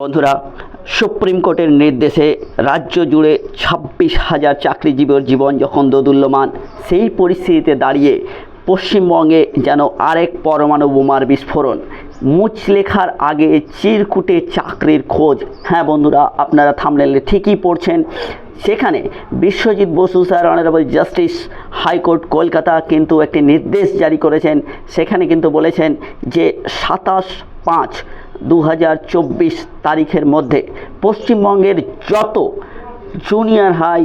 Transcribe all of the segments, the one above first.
বন্ধুরা, সুপ্রিম কোর্টের নির্দেশে রাজ্য জুড়ে ছাব্বিশ হাজার চাকরিজীবীর জীবন যখন দোদুল্যমান, সেই পরিস্থিতিতে দাঁড়িয়ে পশ্চিমবঙ্গে যেন আরেক পরমাণু বোমার বিস্ফোরণ। মুচ লেখার আগে চিরকুটে চাকরির খোঁজ। হ্যাঁ বন্ধুরা, আপনারা থামলেলে ঠিকই পড়ছেন। সেখানে Biswajit Basu sir honourable justice high court Kolkata কিন্তু একটি নির্দেশ জারি করেছেন। সেখানে কিন্তু বলেছেন যে সাতাশ পাঁচ দু হাজার চব্বিশ তারিখের মধ্যে পশ্চিমবঙ্গের যত জুনিয়র হাই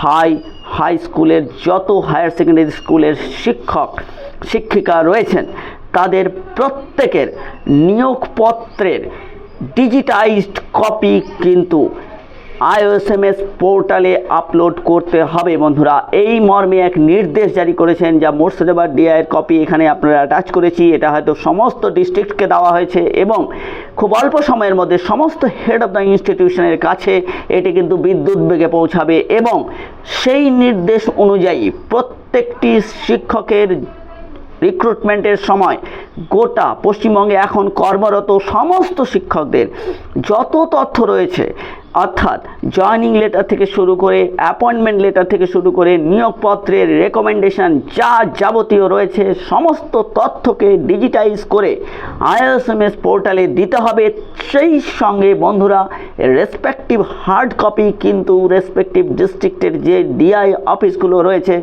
হাই হাই স্কুলের যত হায়ার সেকেন্ডারি স্কুলের শিক্ষক, শিক্ষিকা রয়েছেন, তাদের প্রত্যেকের নিয়োগপত্রের ডিজিটাইজড কপি কিন্তু আইওএসএমএস পোর্টালে আপলোড করতে হবে, বন্ধুরা। এই মর্মে এক নির্দেশ জারি করেছেন যা মুর্শিদাবাদ ডিআইয়ের কপি এখানে আপনারা অ্যাটাচ করেছি। এটা হয়তো সমস্ত ডিস্ট্রিক্টকে দেওয়া হয়েছে এবং খুব অল্প সময়ের মধ্যে সমস্ত হেড অফ দ্য ইনস্টিটিউশনের কাছে এটি কিন্তু বিদ্যুৎ বেগে পৌঁছাবে এবং সেই নির্দেশ অনুযায়ী প্রত্যেকটি শিক্ষকের রিক্রুটমেন্টের সময় গোটা পশ্চিমবঙ্গে এখন কর্মরত সমস্ত শিক্ষকদের যত তথ্য রয়েছে অর্থাৎ জয়নিং লেটার থেকে শুরু করে অ্যাপয়েন্টমেন্ট লেটার থেকে শুরু করে নিয়োগপত্রের রেকমেন্ডেশন যা যাবতীয় রয়েছে, সমস্ত তথ্যকে ডিজিটাইজ করে আইএসএমএস পোর্টালে দিতে হবে। সেই সঙ্গে বন্ধুরা রেসপেক্টিভ হার্ড কপি কিন্তু রেসপেক্টিভ ডিস্ট্রিক্টের যে ডিআই অফিসগুলো রয়েছে,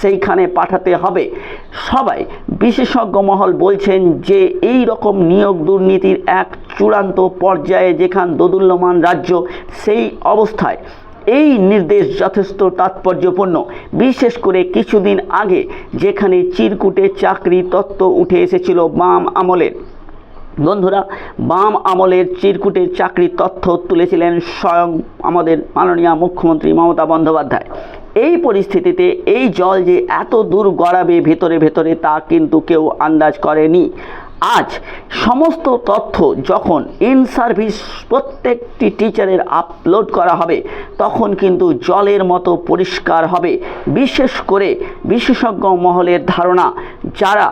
সেইখানে পাঠাতে হবে। সবাই বিশেষজ্ঞ মহল বলছেন যে, এই রকম নিয়োগ দুর্নীতির এক চূড়ান্ত পর্যায়ে যেখান দোদুল্যমান রাজ্য, সেই অবস্থায়। এই নির্দেশ যথেষ্ট তাৎপর্যপূর্ণ। বিশেষ করে কিছুদিন আগে যেখানে চিরকুটে চাকরি তত্ত্ব উঠে এসেছিল বাম আমলের। বন্ধুরা, বাম আমলের চিরকুটের চাকরির তথ্য তুলেছিলেন স্বয়ং আমাদের মাননীয় মুখ্যমন্ত্রী মমতা বন্দ্যোপাধ্যায়। এই পরিস্থিতিতে এই জল যে এত দূর গড়াবে ভেতরে ভেতরে তা কিন্তু কেউ আন্দাজ করেনি। আজ সমস্ত তথ্য যখন ইন সার্ভিস প্রত্যেকটি টিচারের আপলোড করা হবে, তখন কিন্তু জলের মতো পরিষ্কার হবে। বিশেষ করে বিশেষজ্ঞ মহলের ধারণা, যারা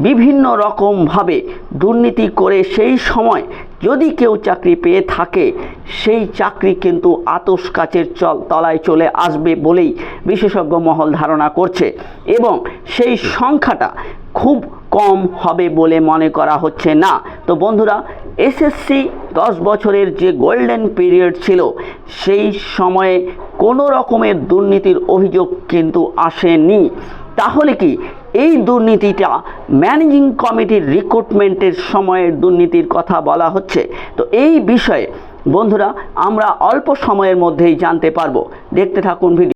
বিভিন্ন রকমভাবে দুর্নীতি করে সেই সময় যদি কেউ চাকরি পেয়ে থাকে, সেই চাকরি কিন্তু আতস কাচের চল তলায় চলে আসবে বলেই বিশেষজ্ঞ মহল ধারণা করছে এবং সেই সংখ্যাটা খুব কম হবে বলে মনে করা হচ্ছে না। তো বন্ধুরা, এসএসসি দশ বছরের যে গোল্ডেন পিরিয়ড ছিল, সেই সময়ে কোনো রকমের দুর্নীতির অভিযোগ কিন্তু আসেনি। তাহলে কি এই দুর্নীতিটা ম্যানেজিং কমিটির রিক্রুটমেন্টের সময়ের দুর্নীতির কথা বলা হচ্ছে। তো এই বিষয়ে বন্ধুরা আমরা অল্প সময়ের মধ্যেই জানতে পারব। দেখতে থাকুন ভিডিও।